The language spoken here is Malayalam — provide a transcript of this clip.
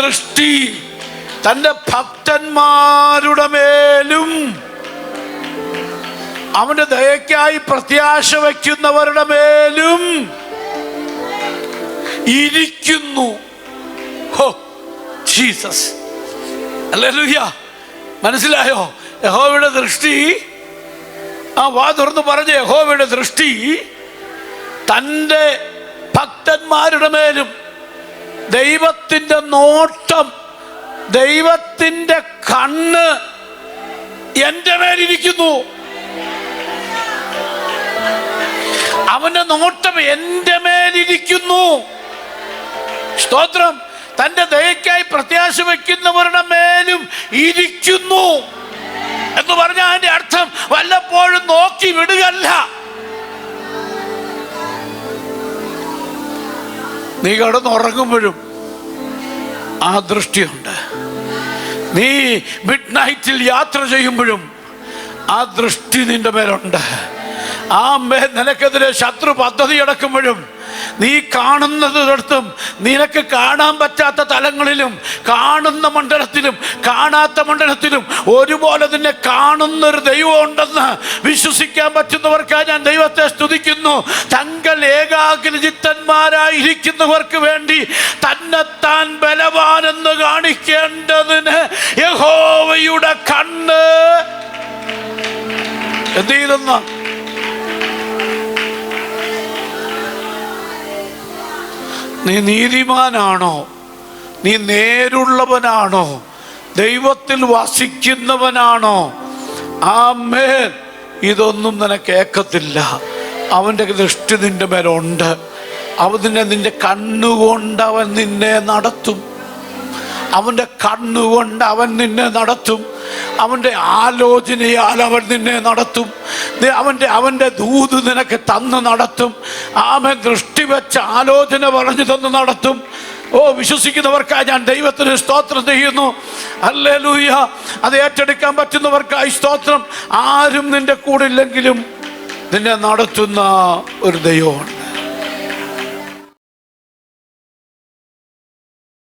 ദൃഷ്ടി തന്റെ ഭക്തന്മാരുടെ മേലും അവന്റെ ദയക്കായി പ്രത്യാശ വയ്ക്കുന്നവരുടെ മേലും ഇരിക്കുന്നു. ജീസസ്. മനസ്സിലായോ? യഹോവയുടെ ദൃഷ്ടി. ആ വാ തുറന്ന് പറഞ്ഞ യഹോവയുടെ ദൃഷ്ടി തന്റെ ഭക്തന്മാരുടെ മേലും ദൈവത്തിന്റെ നോട്ടം ദൈവത്തിന്റെ കണ്ണ് എന്റെ മേലിരിക്കുന്നു. അവന്റെ നോട്ടം എന്റെ മേലിരിക്കുന്നു. സ്തോത്രം. തന്റെ ദയക്കായി പ്രത്യാശ വയ്ക്കുന്നവരുടെ മേലും ഇരിക്കുന്നു. എന്ന് പറഞ്ഞ അതിന്റെ അർത്ഥം വല്ലപ്പോഴും നോക്കി വിടുകല്ല നീ കിടന്നുറങ്ങുമ്പോഴും ആ ദൃഷ്ടിയുണ്ട്. നീ മിഡ് നൈറ്റിൽ യാത്ര ചെയ്യുമ്പോഴും ആ ദൃഷ്ടി നിന്റെ മേലുണ്ട്. ആ മേ നിനക്കെതിരെ ശത്രു പദ്ധതി അടക്കുമ്പോഴും നീ കാണുന്നതിടത്തും നിനക്ക് കാണാൻ പറ്റാത്ത തലങ്ങളിലും കാണുന്ന മണ്ഡലത്തിലും കാണാത്ത മണ്ഡലത്തിലും ഒരുപോലെ നിന്നെ കാണുന്നൊരു ദൈവം ഉണ്ടെന്ന് വിശ്വസിക്കാൻ പറ്റുന്നവർക്കാണ് ഞാൻ ദൈവത്തെ സ്തുതിക്കുന്നു. തങ്ങൾ ഏകാഗ്രചിത്തന്മാരായിരിക്കുന്നവർക്ക് വേണ്ടി തന്നെത്താൻ ബലവാനെന്ന് കാണിക്കേണ്ടതിന് യഹോവയുടെ കണ്ണ്. എന്ത് ചെയ്തെന്ന? നീ നീതിമാനാണോ? നീ നേരുള്ളവനാണോ? ദൈവത്തിൽ വസിക്കുന്നവനാണോ? ആ മേൽ ഇതൊന്നും നിനക്ക് കേൾക്കത്തില്ല. അവന്റെ ദൃഷ്ടി നിന്റെ മേലുണ്ട്. അവൻ നിന്നെ നിന്റെ കണ്ണുകൊണ്ട് അവൻ നിന്നെ നടത്തും. അവന്റെ കണ്ണുകൊണ്ട് അവൻ നിന്നെ നടത്തും. അവന്റെ ആലോചനയാൽ അവൻ നിന്നെ നടത്തും. അവന്റെ അവന്റെ ദൂത് നിനക്ക് തന്ന് നടത്തും. അവൻ ദൃഷ്ടി വെച്ച് ആലോചന പറഞ്ഞു തന്ന് നടത്തും. ഓ വിശ്വസിക്കുന്നവർക്കായി ഞാൻ ദൈവത്തിന് സ്തോത്രം ചെയ്യുന്നു. അല്ലേ ലൂയ അത് ഏറ്റെടുക്കാൻ പറ്റുന്നവർക്കായി സ്തോത്രം. ആരും നിന്റെ കൂടെ ഇല്ലെങ്കിലും നിന്നെ നടത്തുന്ന ഒരു ദൈവമാണ്